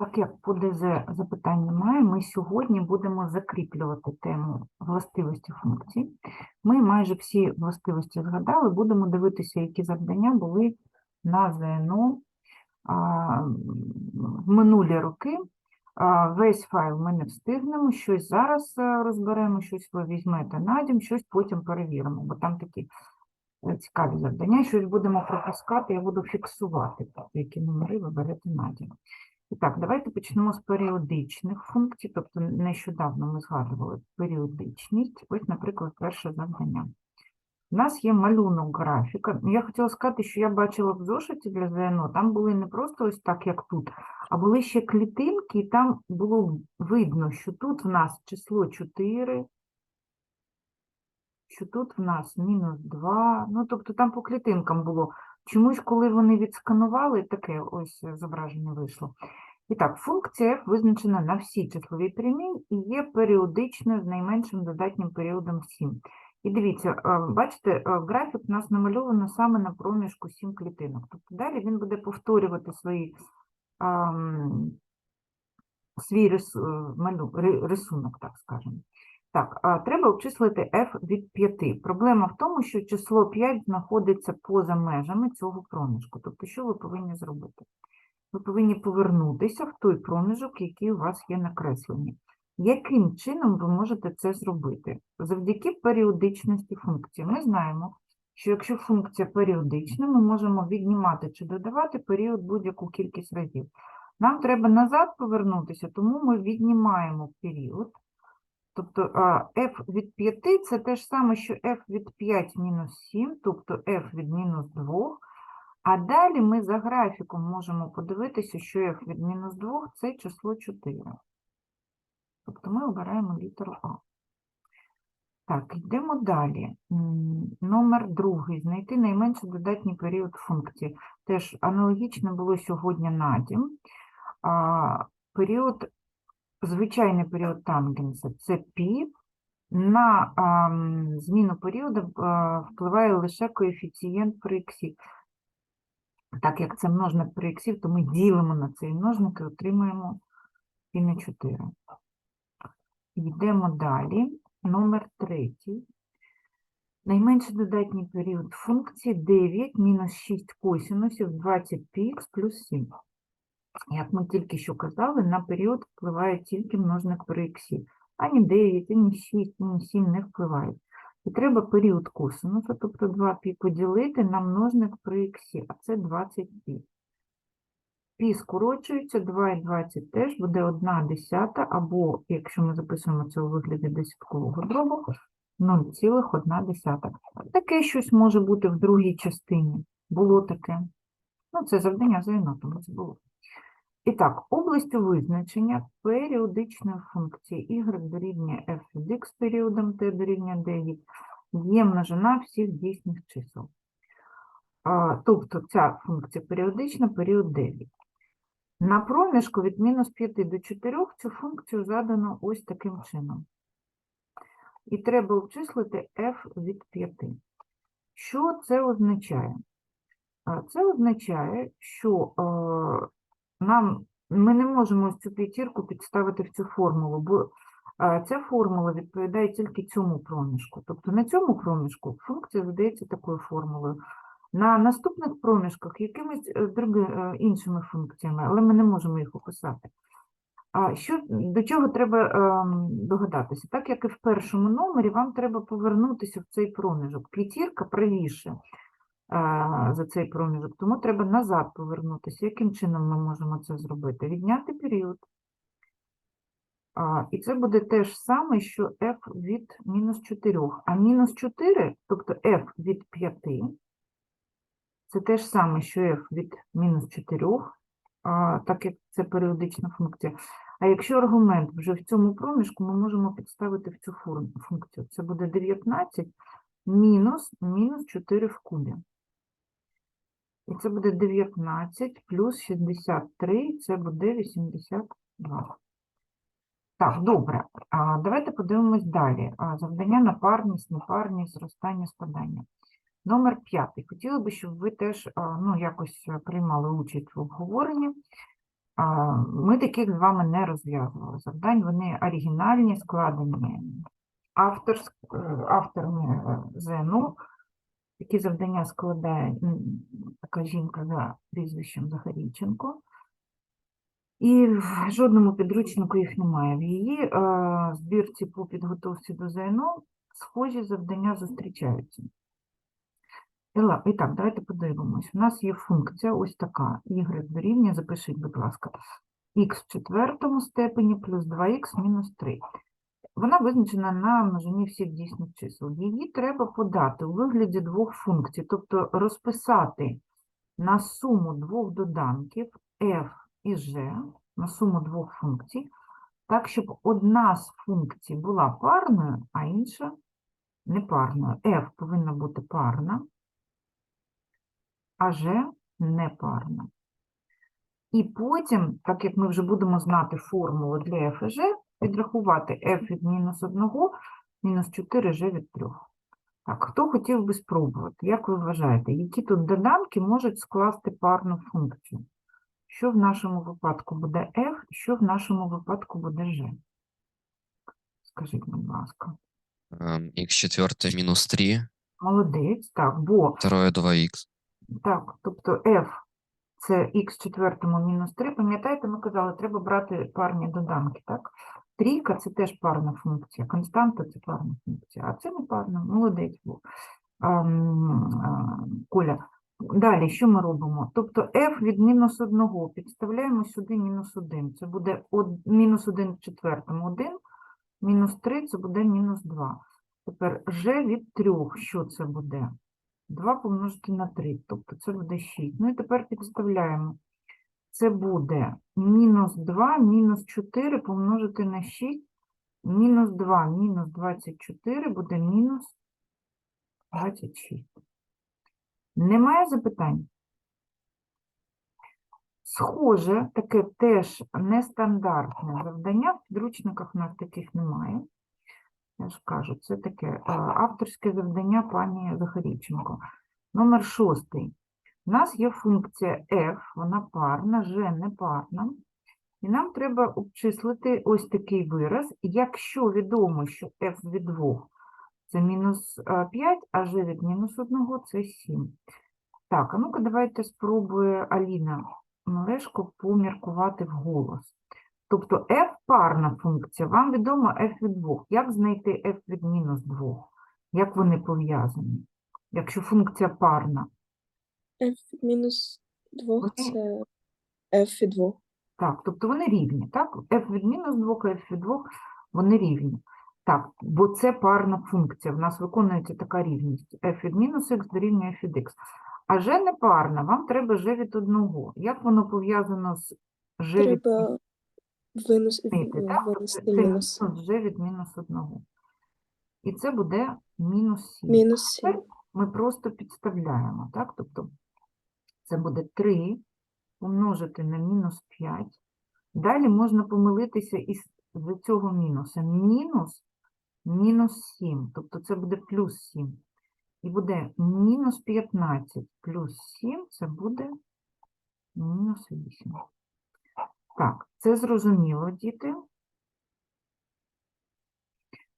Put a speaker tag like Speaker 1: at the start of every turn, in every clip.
Speaker 1: Так як по ДЗ запитань немає, ми сьогодні будемо закріплювати тему властивості функцій. Ми майже всі властивості згадали, будемо дивитися, які завдання були на ЗНО в минулі роки. Весь файл ми не встигнемо, щось зараз е, розберемо, щось ви візьмете на дім, щось потім перевіримо, бо там такі е, цікаві завдання, щось будемо пропускати, я буду фіксувати, які номери ви берете на дім. І так, давайте почнемо з періодичних функцій, тобто нещодавно ми згадували періодичність. Ось, наприклад, перше завдання. У нас є малюнок графіка. Я хотіла сказати, що я бачила в зошиті для ЗНО, там були не просто ось так, як тут, а були ще клітинки, і там було видно, що тут в нас число 4, що тут в нас мінус 2, ну, тобто там по клітинкам було. Чомусь, коли вони відсканували, таке ось зображення вийшло. І так, функція f визначена на всі числові прямі і є періодичною з найменшим додатнім періодом 7. І дивіться, е, бачите, е, графік у нас намальовано саме на проміжку 7 клітинок. Тобто далі він буде повторювати свої, ам, свій е, рисунок, так скажемо. Так, а треба обчислити f від 5. Проблема в тому, що число 5 знаходиться поза межами цього проміжку. Тобто, що ви повинні зробити? Ви повинні повернутися в той проміжок, який у вас є накреслений. Яким чином ви можете це зробити? Завдяки періодичності функції. Ми знаємо, що якщо функція періодична, ми можемо віднімати чи додавати період будь-яку кількість разів. Нам треба назад повернутися, тому ми віднімаємо період. Тобто f від 5 це те ж саме, що f від 5 мінус 7, тобто f від мінус 2. А далі ми за графіком можемо подивитися, що f від мінус 2 це число 4. Тобто ми обираємо літеру А. Так, йдемо далі. Номер другий. Знайти найменший додатній період функції. Теж аналогічно було сьогодні надім. А, період, звичайний період тангенса це пі, на а, зміну періоду а, впливає лише коефіцієнт при іксі. Так як це множник при іксі, то ми ділимо на цей множник і отримаємо пі на 4. Йдемо далі. Номер третій. Найменший додатній період функції 9 мінус 6 косінусів 20 пікс плюс 7. Як ми тільки що казали, на період впливає тільки множник при х. Ані 9, ані 6, ані 7 не впливають. І треба період косинуса, тобто 2π, поділити на множник при х, а це 20π. Пі скорочується, 2 і 20 теж буде 1 десята, або, якщо ми записуємо це у вигляді десяткового дробу, 0,1 десята. Таке щось може бути в другій частині. Було таке. Ну, це завдання за тому це було. І так, областю визначення періодичної функції y дорівнює f від x періодом t дорівнює 9 є множина всіх дійсних чисел. Тобто ця функція періодична, період 9. На проміжку від мінус 5 до 4 цю функцію задано ось таким чином. І треба обчислити f від 5. Що це означає? Це означає, що нам ми не можемо ось цю п'ятірку підставити в цю формулу, бо е, ця формула відповідає тільки цьому проміжку. Тобто на цьому проміжку функція задається такою формулою. На наступних проміжках якимись е, е, іншими функціями, але ми не можемо їх описати. А що, до чого треба ем, догадатися? Так як і в першому номері, вам треба повернутися в цей проміжок. П'ятірка правіше за цей проміжок, тому треба назад повернутися. Яким чином ми можемо це зробити? Відняти період. І це буде те ж саме, що f від мінус 4. А мінус 4, тобто f від 5, це те ж саме, що f від мінус 4, а, так як це періодична функція. А якщо аргумент вже в цьому проміжку, ми можемо підставити в цю функцію. Це буде 19 мінус мінус 4 в кубі. І це буде 19 плюс 63, це буде 82. Так, добре. А, давайте подивимось далі. А, завдання на парність, непарність, зростання, спадання. Номер п'ятий. Хотіла би, щоб ви теж ну, якось е, приймали участь в обговоренні. Ми таких з вами не розв'язували. Завдань вони оригінальні, складені е, авторами е, ЗНО. Такі завдання складає така жінка за прізвищем Захарійченко. І в жодному підручнику їх немає. В її е, збірці по підготовці до ЗНО схожі завдання зустрічаються. І так, давайте подивимось. У нас є функція ось така. Y дорівнює, запишіть, будь ласка, х в четвертому степені плюс 2х мінус 3. Вона визначена на множині всіх дійсних чисел. Її треба подати у вигляді двох функцій, тобто розписати на суму двох доданків f і g, на суму двох функцій, так, щоб одна з функцій була парною, а інша непарною. f повинна бути парна, а g непарна. І потім, так як ми вже будемо знати формулу для f і g, підрахувати f від мінус 1, мінус 4 g від 3. Так, хто хотів би спробувати? Як ви вважаєте, які тут доданки можуть скласти парну функцію? Що в нашому випадку буде f, що в нашому випадку буде g? Скажіть, будь ласка.
Speaker 2: Эм, Х четвертое минус 3,
Speaker 1: Молодець, так, бо
Speaker 2: второе 2х.
Speaker 1: Так, тобто f це х четвертому мінус 3. Пам'ятаєте, ми казали, треба брати парні доданки, так? Трійка це теж парна функція, константа це парна функція, а це не парна. Молодець був. Коля. Далі, що ми робимо? Тобто f від мінус 1 підставляємо сюди мінус 1. Це буде мінус 1 в четвертому 1, мінус 3 це буде мінус 2. Тепер g від 3, що це буде? 2 помножити на 3, тобто це буде 6. Ну і тепер підставляємо. Це буде мінус 2, мінус 4 помножити на 6, мінус 2, мінус 24 буде мінус 26. Немає запитань? Схоже, таке теж нестандартне завдання, в підручниках у нас таких немає. Я ж кажу, це таке е, авторське завдання пані Захаріченко. Номер шостий. У нас є функція f, вона парна, g не парна. І нам треба обчислити ось такий вираз, якщо відомо, що f від 2 це мінус е, 5, а g від мінус 1 це 7. Так, а ну-ка давайте спробує Аліна Мелешко поміркувати вголос. Тобто f парна функція, вам відомо f від 2. Як знайти f від мінус 2? Як вони пов'язані? Якщо функція парна.
Speaker 3: F від мінус 2 це F від 2.
Speaker 1: Так, тобто вони рівні, так? f від мінус 2, f від 2, вони рівні. Так, бо це парна функція, в нас виконується така рівність. f від мінус х дорівнює f від x. А g не парна, вам треба g від 1. Як воно пов'язано з g від
Speaker 3: Треба винос?
Speaker 1: Тобто
Speaker 3: винести
Speaker 1: Це
Speaker 3: мінус.
Speaker 1: мінус g від мінус 1. І це буде мінус 7.
Speaker 3: Мінус 7.
Speaker 1: Ми просто підставляємо, так? Тобто це буде 3 помножити на мінус 5. Далі можна помилитися із цього мінуса. Мінус мінус 7, тобто це буде плюс 7. І буде мінус 15 плюс 7, це буде мінус 8. Так, це зрозуміло, діти.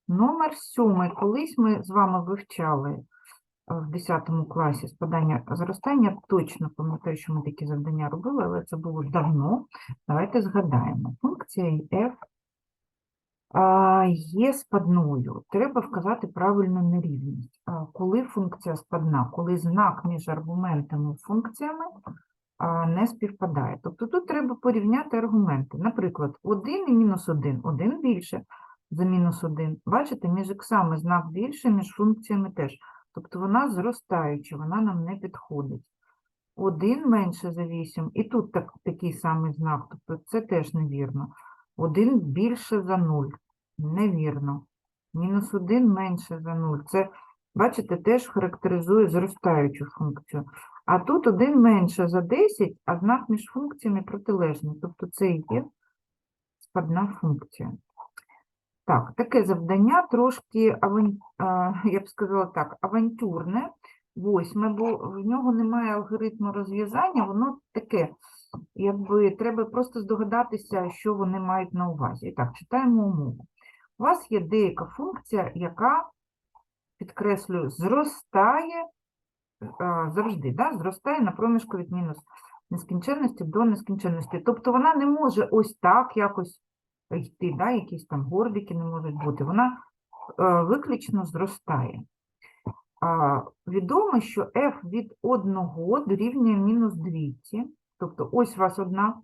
Speaker 1: Номер сьомий. Колись ми з вами вивчали е, в 10 класі спадання зростання. Точно пам'ятаю, що ми такі завдання робили, але це було давно. Давайте згадаємо. Функція f є спадною. Треба вказати правильну нерівність. Коли функція спадна? Коли знак між аргументами і функціями не співпадає. Тобто тут треба порівняти аргументи. Наприклад, 1 і мінус 1. 1 більше за мінус 1. Бачите, між іксами знак більше, між функціями теж. Тобто вона зростаюча, вона нам не підходить. 1 менше за 8, і тут так, такий самий знак, тобто це теж невірно. 1 більше за 0, невірно. Мінус 1 менше за 0. Це, бачите, теж характеризує зростаючу функцію. А тут 1 менше за 10, а знак між функціями протилежний. Тобто це є спадна функція. Так, таке завдання трошки, я б сказала так, авантюрне, восьме, бо в нього немає алгоритму розв'язання, воно таке якби треба просто здогадатися, що вони мають на увазі. І так, читаємо умову. У вас є деяка функція, яка, підкреслюю, зростає завжди, да? зростає на проміжку від мінус нескінченності до нескінченності. Тобто вона не може ось так якось йти, да? якісь там горбики не можуть бути. Вона е, виключно зростає. Відомо, що f від 1 дорівнює мінус 200. Тобто ось у вас одна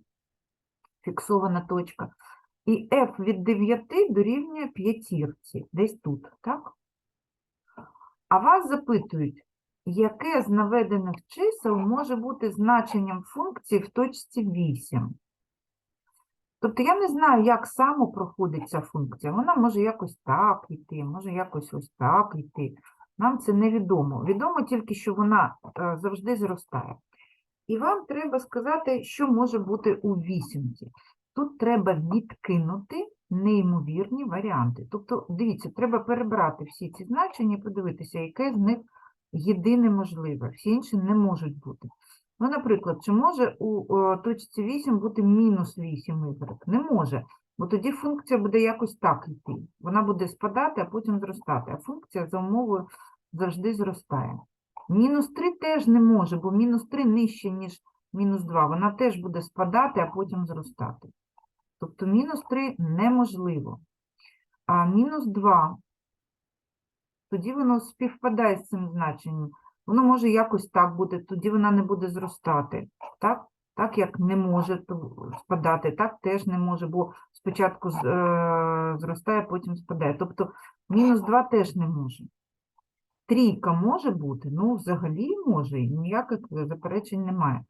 Speaker 1: фіксована точка. І f від 9 дорівнює п'ятірці, десь тут, так? А вас запитують, яке з наведених чисел може бути значенням функції в точці 8? Тобто я не знаю, як саме проходить ця функція. Вона може якось так йти, може якось ось так йти. Нам це невідомо. Відомо тільки, що вона е, завжди зростає. І вам треба сказати, що може бути у вісімці. Тут треба відкинути неймовірні варіанти. Тобто, дивіться, треба перебрати всі ці значення і подивитися, яке з них єдине можливе, всі інші не можуть бути. Ну, наприклад, чи може у точці 8 бути мінус 8 y? Не може, бо тоді функція буде якось так йти. Вона буде спадати, а потім зростати. А функція за умовою завжди зростає. Мінус 3 теж не може, бо мінус 3 нижче, ніж мінус 2. Вона теж буде спадати, а потім зростати. Тобто мінус 3 неможливо. А мінус 2, тоді воно співпадає з цим значенням. Воно може якось так бути, тоді вона не буде зростати. Так, так як не може спадати, так теж не може, бо спочатку е, зростає, потім спадає. Тобто мінус 2 теж не може. Трійка може бути, ну взагалі може, і ніяких заперечень немає.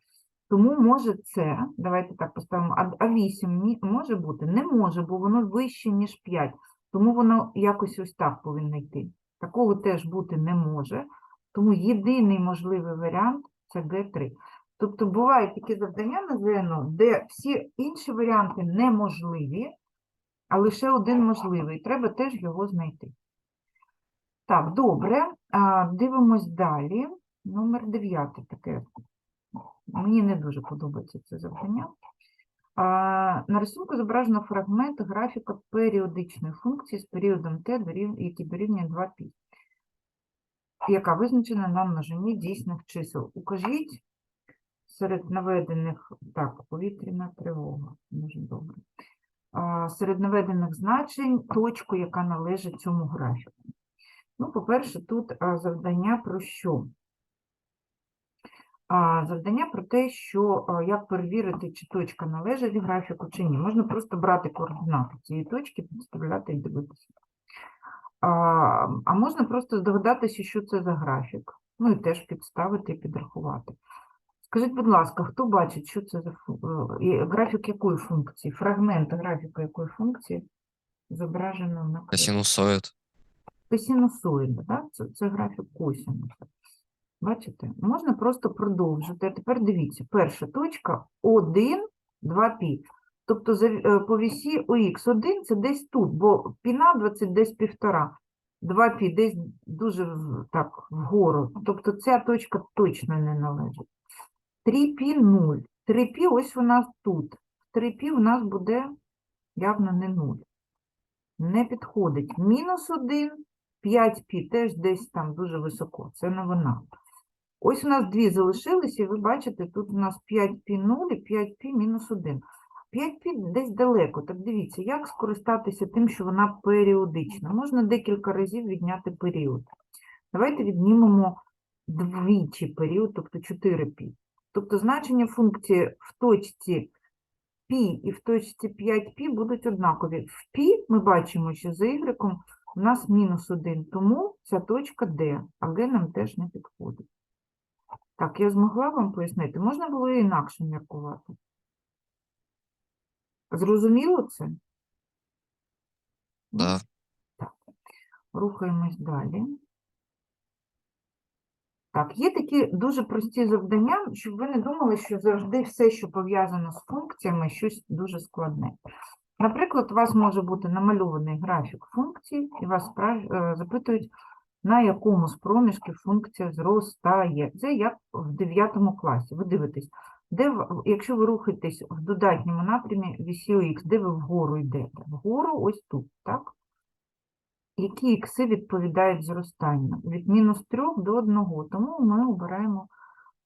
Speaker 1: Тому може це, давайте так поставимо, а, а 8 може бути? Не може, бо воно вище, ніж 5. Тому воно якось ось так повинно йти. Такого теж бути не може. Тому єдиний можливий варіант це Г3. Тобто бувають такі завдання на ЗНО, де всі інші варіанти неможливі, а лише один можливий. Треба теж його знайти. Так, добре. Дивимось далі. Номер 9 таке. Мені не дуже подобається це завдання. На рисунку зображено фрагмент графіка періодичної функції з періодом t, який дорівнює 2π, яка визначена на множині дійсних чисел. Укажіть серед наведених, так, повітряна тривога, дуже добре. Серед наведених значень точку, яка належить цьому графіку. Ну, по-перше, тут завдання про що? Завдання про те, що як перевірити, чи точка належить графіку, чи ні. Можна просто брати координати цієї точки, підставляти і дивитися. А, а можна просто здогадатися, що це за графік. Ну і теж підставити і підрахувати. Скажіть, будь ласка, хто бачить, що це за е, графік якої функції? Фрагмент графіку якої функції зображено на кре-
Speaker 2: синусоид.
Speaker 1: це це, це графік косинуса. Бачите? Можна просто продовжити. А тепер дивіться, перша точка 1, 2 пі. Тобто е, по вісі ОХ1 це десь тут, бо піна 20 десь півтора. 2 пі десь дуже так вгору. Тобто ця точка точно не належить. 3 пі 0. 3 пі ось у нас тут. 3 пі у нас буде явно не 0. Не підходить. Мінус 1, 5 пі теж десь там дуже високо. Це не вона. Ось у нас дві залишилися, і ви бачите, тут у нас 5 пі 0 і 5 пі мінус 1. 5 пі десь далеко. Так дивіться, як скористатися тим, що вона періодична. Можна декілька разів відняти період. Давайте віднімемо двічі період, тобто 4 пі. Тобто значення функції в точці π і в точці 5π будуть однакові. В π ми бачимо, що за y у нас мінус 1, тому ця точка D, а Г нам теж не підходить. Так, я змогла вам пояснити. Можна було і інакше міркувати. Зрозуміло це?
Speaker 2: Да.
Speaker 1: Рухаємось далі. Так, є такі дуже прості завдання, щоб ви не думали, що завжди все, що пов'язано з функціями, щось дуже складне. Наприклад, у вас може бути намальований графік функції, і вас е, запитують, на якому з проміжків функція зростає. Це як в 9 класі. Ви дивитесь, Де, якщо ви рухаєтесь в додатньому напрямі вісі х, де ви вгору йдете? Вгору ось тут, так? Які ікси відповідають зростанню? Від мінус 3 до 1, тому ми обираємо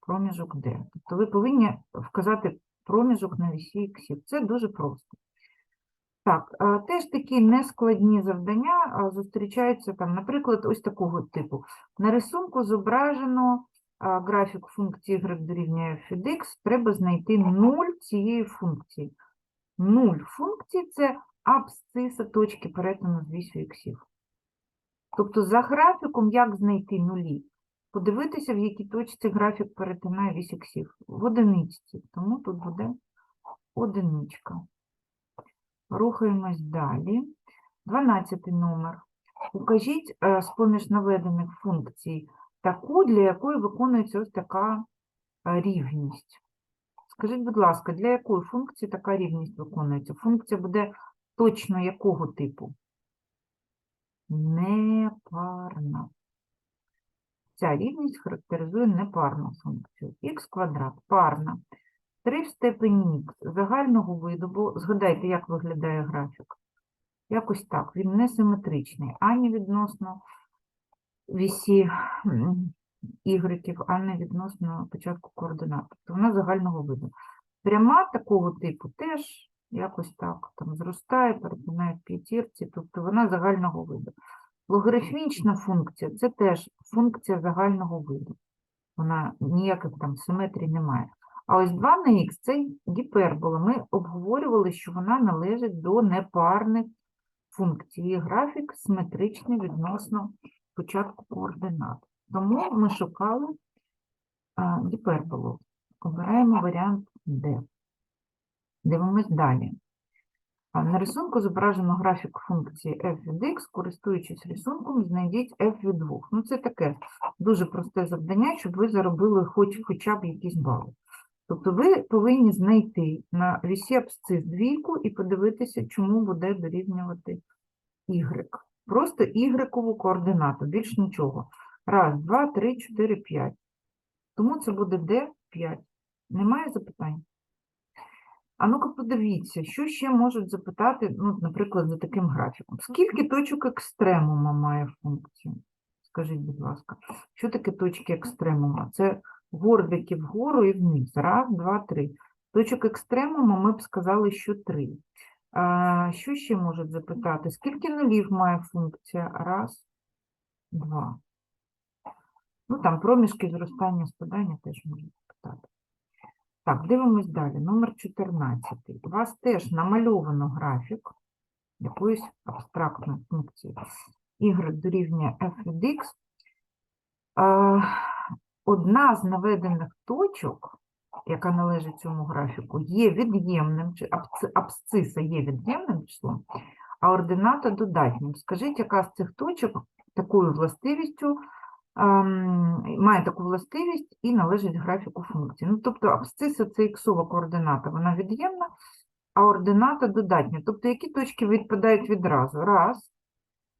Speaker 1: проміжок D. Тобто ви повинні вказати проміжок на вісі іксів. Це дуже просто. Так, теж такі нескладні завдання зустрічаються там, наприклад, ось такого типу. На рисунку зображено графік функції y дорівнює f від x, треба знайти 0 цієї функції. 0 функції – це абсциса точки перетину з вісю іксів. Тобто за графіком як знайти нулі? Подивитися, в якій точці графік перетинає вісь іксів. В одиничці, тому тут буде одиничка. Рухаємось далі. 12 номер. Укажіть е, з-поміж наведених функцій таку, для якої виконується ось така е, рівність. Скажіть, будь ласка, для якої функції така рівність виконується? Функція буде точно якого типу? Непарна. Ця рівність характеризує непарну функцію. х квадрат парна. 3 в степені х загального виду, згадайте, як виглядає графік. Якось так, він не симетричний ані відносно вісі ігреків, ані відносно початку координат. Тобто вона загального виду. Пряма такого типу теж якось так там зростає, перетинає п'ятірці, тобто вона загального виду. Логарифмічна функція це теж функція загального виду. Вона ніяких там симетрій немає. А ось 2 на х це гіпербола. Ми обговорювали, що вона належить до непарних функцій. Графік симетричний відносно початку координат. Тому ми шукали а, гіперболу. Обираємо варіант D. Дивимось далі. На рисунку зображено графік функції f від x, користуючись рисунком, знайдіть f від 2. Ну, це таке дуже просте завдання, щоб ви заробили хоч, хоча б якісь бали. Тобто ви повинні знайти на вісі абсцис двійку і подивитися, чому буде дорівнювати y. Просто y координату, більш нічого. Раз, два, три, чотири, п'ять. Тому це буде d5. Немає запитань? А ну-ка подивіться, що ще можуть запитати, ну, наприклад, за таким графіком. Скільки точок екстремума має функція? Скажіть, будь ласка, що таке точки екстремума? Це горбики вгору і вниз. Раз, два, три. Точок екстремума ми б сказали, що три. А, що ще можуть запитати? Скільки нулів має функція? Раз, два. Ну, там проміжки зростання, спадання теж можуть запитати. Так, дивимось далі. Номер 14. У вас теж намальовано графік якоїсь абстрактної функції. Y дорівнює f від x. Одна з наведених точок, яка належить цьому графіку, є від'ємним, чи абсциса є від'ємним числом, а ордината додатнім. Скажіть, яка з цих точок такою властивістю ем, має таку властивість і належить графіку функції. Ну, тобто абсциса це іксова координата, вона від'ємна, а ордината додатня. Тобто які точки відпадають відразу? Раз,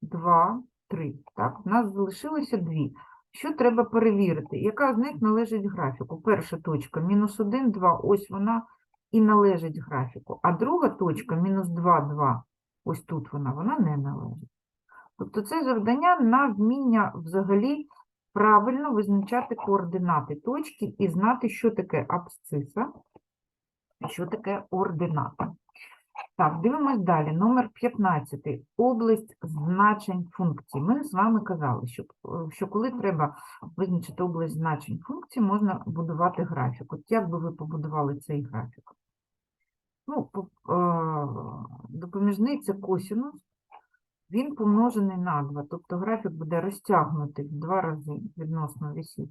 Speaker 1: два, три. Так, у нас залишилося дві. Що треба перевірити? Яка з них належить графіку? Перша точка мінус 1, 2, ось вона і належить графіку. А друга точка мінус 2, 2, ось тут вона, вона не належить. Тобто це завдання на вміння взагалі правильно визначати координати точки і знати, що таке абсциса, що таке ордината. Так, дивимось далі. Номер 15. Область значень функцій. Ми з вами казали, що, е, що коли треба визначити область значень функцій, можна будувати графік. От як би ви побудували цей графік? Ну, е, допоміжний це косінус, він помножений на 2, тобто графік буде розтягнутий в два рази відносно вісі,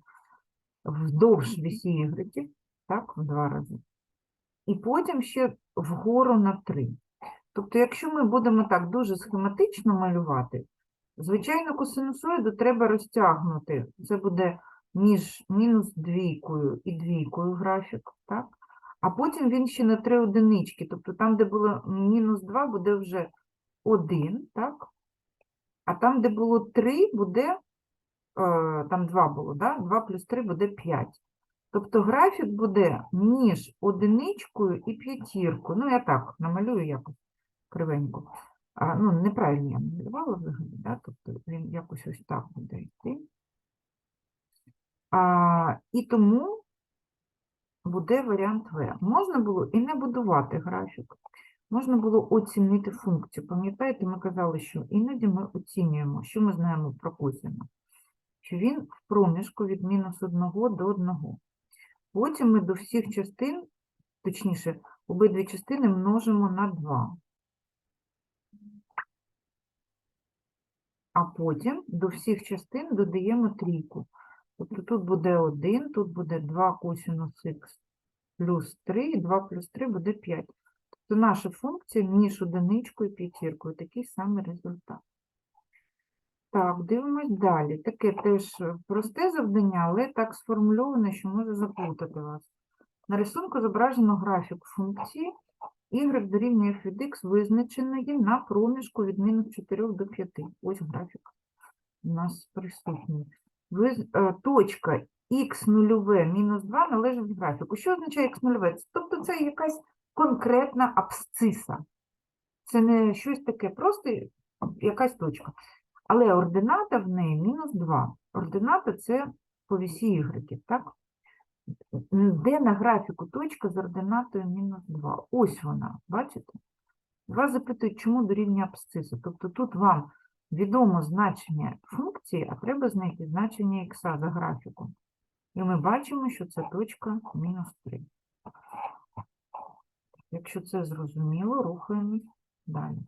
Speaker 1: вдовж вісі ігреків, так, в два рази. І потім ще вгору на 3. Тобто, якщо ми будемо так дуже схематично малювати, звичайно, косинусоїду треба розтягнути. Це буде між мінус двійкою і двійкою графік, так? А потім він ще на 3 одинички, тобто там, де було мінус 2, буде вже 1, так? А там, де було 3, буде, е, там 2 було, да? 2 плюс 3 буде 5. Тобто графік буде між одиничкою і п'ятіркою. Ну, я так намалюю якось кривенько. А, ну, неправильно я намалювала взагалі, да? тобто він якось ось так буде йти. А, і тому буде варіант В. Можна було і не будувати графік. Можна було оцінити функцію. Пам'ятаєте, ми казали, що іноді ми оцінюємо, що ми знаємо про косина, що він в проміжку від мінус 1 до 1. Потім ми до всіх частин, точніше, обидві частини множимо на 2. А потім до всіх частин додаємо трійку. Тобто тут буде 1, тут буде 2 косинус х плюс 3, і 2 плюс 3 буде 5. Тобто наша функція між одиничкою і п'ятіркою. Такий самий результат. Так, дивимось далі. Таке теж е, просте завдання, але так сформульоване, що може заплутати вас. На рисунку зображено графік функції y дорівнює f від x визначеної на проміжку від мінус 4 до 5. Ось графік у нас присутній. Е, Точка x нульове мінус 2 належить графіку. Що означає x нульове? Тобто це якась конкретна абсциса. Це не щось таке, просто якась точка. Але ордината в неї мінус 2. Ордината це по вісі ігреків, так? Де на графіку точка з ординатою мінус 2? Ось вона, бачите? Вас запитують, чому дорівнює абсциса. Тобто тут вам відомо значення функції, а треба знайти значення х за графіком. І ми бачимо, що це точка мінус 3. Якщо це зрозуміло, рухаємось далі.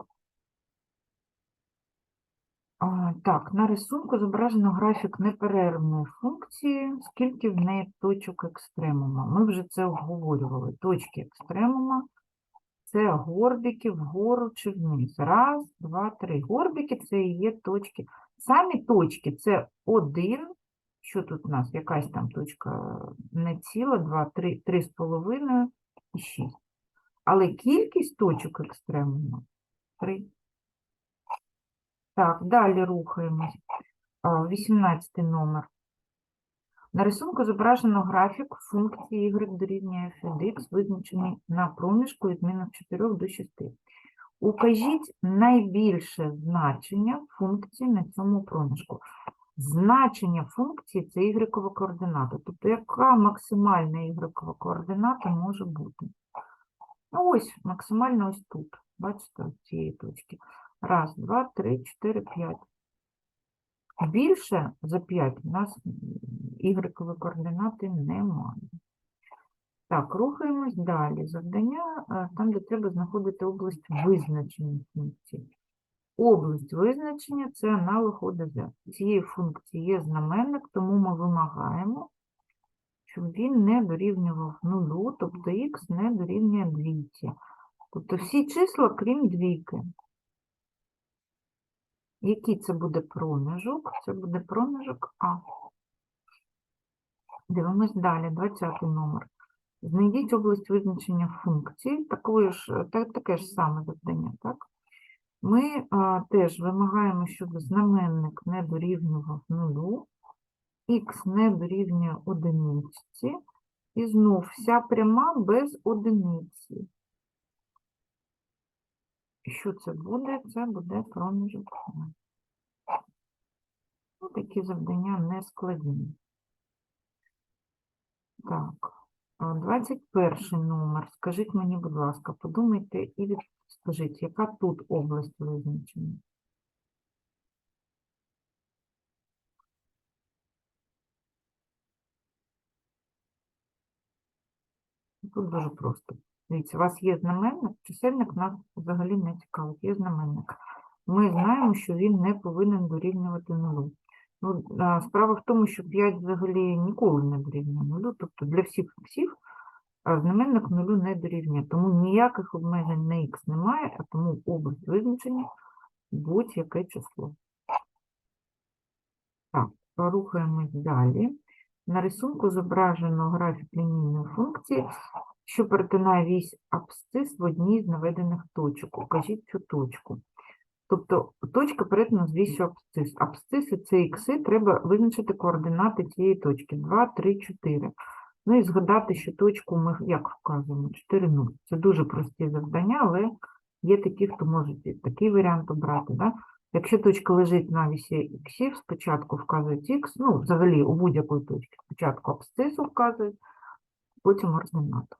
Speaker 1: Так, на рисунку зображено графік неперервної функції, скільки в неї точок екстремума. Ми вже це обговорювали. Точки екстремума це горбики вгору чи вниз. Раз, два, три. Горбики це і є точки. Самі точки це один. Що тут у нас? Якась там точка не ціла, два, три, три з половиною і шість. Але кількість точок екстремума три. Так, далі рухаємось. 18 номер. На рисунку зображено графік функції y дорівнює f від x, визначений на проміжку від мінус 4 до 6. Укажіть найбільше значення функції на цьому проміжку. Значення функції це y координата. Тобто, яка максимальна y координата може бути? Ну, ось, максимально ось тут. Бачите, ось цієї точки. Раз, два, три, чотири, п'ять. Більше за 5 у нас ігрекові координати немає. Так, рухаємось далі. Завдання е, там, де треба знаходити область визначення функції. Область визначення це аналог ОДЗ. Цієї функції є знаменник, тому ми вимагаємо, щоб він не дорівнював нулю, тобто х не дорівнює двійці. Тобто всі числа, крім двійки. Який це буде проміжок? Це буде проміжок А. Дивимось далі, 20 номер. Знайдіть область визначення функції, такої ж, е, та- таке ж саме завдання, так? Ми а, теж вимагаємо, щоб знаменник не дорівнював нулю, х не дорівнює одиниці, і знов вся пряма без одиниці. Що це буде? Це буде проміжок. Ну, такі завдання не складні. Так, 21 номер. Скажіть мені, будь ласка, подумайте і скажіть, яка тут область визначена? Тут дуже просто. Дивіться, у вас є знаменник, чисельник нас взагалі не цікавить, є знаменник. Ми знаємо, що він не повинен дорівнювати нулю. Ну, справа в тому, що 5 взагалі ніколи не дорівнює нулю, тобто для всіх іксів знаменник нулю не дорівнює, тому ніяких обмежень на х немає, а тому область визначення будь-яке число. Так, рухаємось далі. На рисунку зображено графік лінійної функції, що перетинає вісь абсцис в одній з наведених точок. Укажіть цю точку. Тобто точка перетину з вісю абсцис. Абсциси це ікси, треба визначити координати цієї точки. 2, 3, 4. Ну і згадати, що точку ми як вказуємо 4 0. Це дуже прості завдання, але є такі, хто можуть такий варіант обрати. Да? Якщо точка лежить на вісі іксів, спочатку вказують х, ну, взагалі у будь-якої точки. Спочатку абсцису вказують, потім ординату.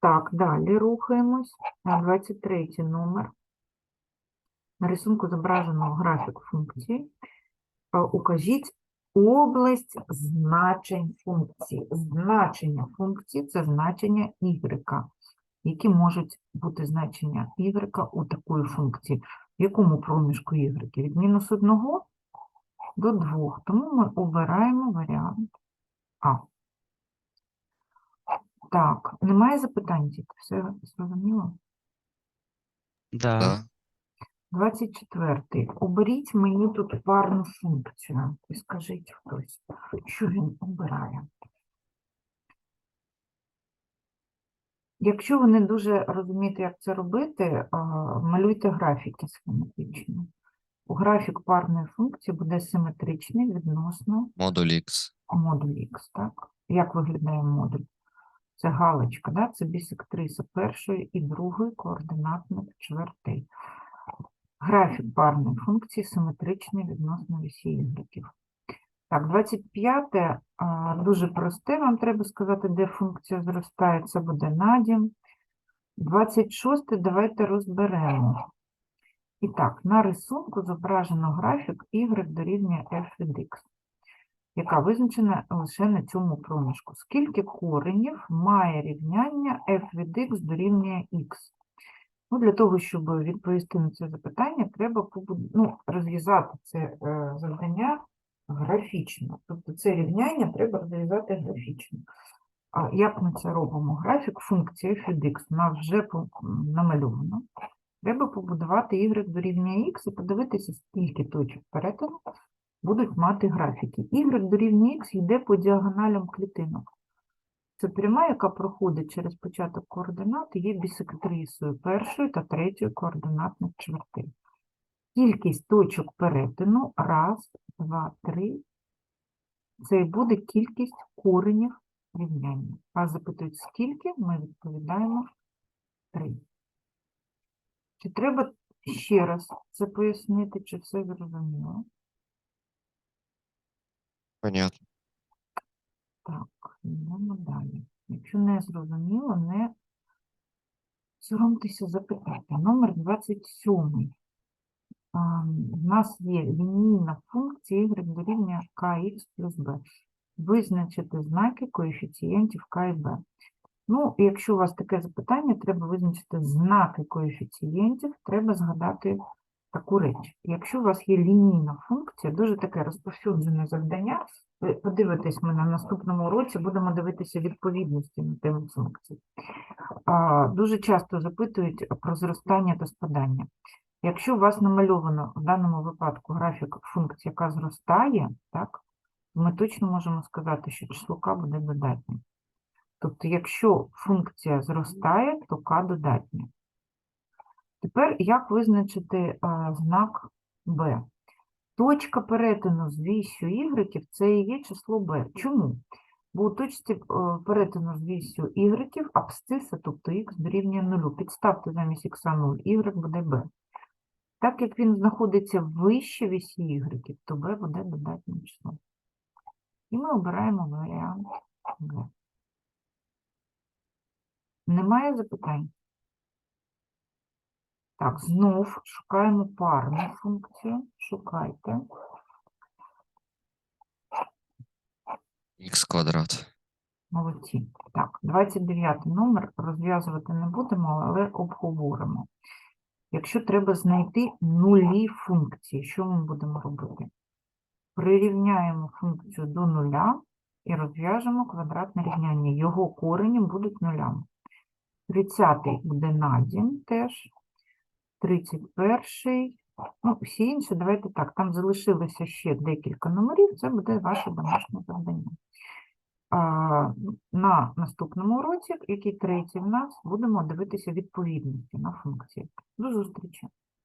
Speaker 1: Так, далі рухаємось. На 23 номер. На рисунку зображено графік функції. Е, Укажіть область значень функції. Значення функції це значення y. Які можуть бути значення y у такої функції? В якому проміжку y? Від мінус 1 до 2. Тому ми обираємо варіант А. Так, немає запитань, діти? Все зрозуміло?
Speaker 4: Да.
Speaker 2: Да.
Speaker 1: 24. Оберіть мені тут парну функцію. І скажіть хтось, що він обирає. Якщо ви не дуже розумієте, як це робити, малюйте графіки схематичні. У графік парної функції буде симетричний відносно
Speaker 2: Модуль X.
Speaker 1: модуль Х, так? Як виглядає модуль? Це галочка, да? це бісектриса першої і другої, координатник четвертий. Графік парної функції симетричний відносно вісі Y. Так, 25 а, дуже просте, вам треба сказати, де функція зростає, це буде надім. 26 давайте розберемо. І так, на рисунку зображено графік y дорівнює f від x, яка визначена лише на цьому проміжку. Скільки коренів має рівняння f від x дорівнює x? Ну, для того, щоб відповісти на це запитання, треба ну, розв'язати це е, завдання графічно. Тобто це рівняння треба розв'язати графічно. А як ми це робимо? Графік функції f від x у нас вже намальовано. Треба побудувати y дорівнює x і подивитися, скільки точок перетину будуть мати графіки. Y дорівнює x йде по діагоналям клітинок. Це пряма, яка проходить через початок координат, є бісектрисою першої та третьої координатних чверти. Кількість точок перетину раз, два, три. Це і буде кількість коренів рівняння. А запитують, скільки, ми відповідаємо 3. Чи треба ще раз це пояснити, чи все зрозуміло?
Speaker 2: Понятно.
Speaker 1: Так, йдемо далі. Якщо не зрозуміло, не соромтеся запитати. Номер 27. А, В нас є лінійна функція y дорівнює kx плюс b. Визначити знаки коефіцієнтів k і b. Ну, якщо у вас таке запитання, треба визначити знаки коефіцієнтів, треба згадати таку реч. Якщо у вас є лінійна функція, дуже таке розповсюджене завдання, ви подивитесь ми на наступному уроці, будемо дивитися відповідності на тему функцій. Дуже часто запитують про зростання та спадання. Якщо у вас намальовано в даному випадку графік функції, яка зростає, так, ми точно можемо сказати, що число k буде додатнім. Тобто, якщо функція зростає, то k додатня. Тепер як визначити а, знак b? Точка перетину з вісю y – це і є число b. Чому? Бо у точці е, перетину з вісю y абсциса, тобто х дорівнює 0. Підставте замість х 0, y буде b. Так як він знаходиться вище вісі y, то b буде додатнім числом. І ми обираємо варіант b. Немає запитань? Так, знов шукаємо парну функцію. Шукайте.
Speaker 2: X квадрат.
Speaker 1: Молодці. Так, 29 номер розв'язувати не будемо, але обговоримо. Якщо треба знайти нулі функції, що ми будемо робити? Прирівняємо функцію до нуля і розв'яжемо квадратне рівняння. Його корені будуть нулями. 30 буде надім теж. 31 ну, всі інші, давайте так, там залишилося ще декілька номерів, це буде ваше домашнє завдання. А, на наступному уроці, який третій в нас, будемо дивитися відповідності на функції. До зустрічі!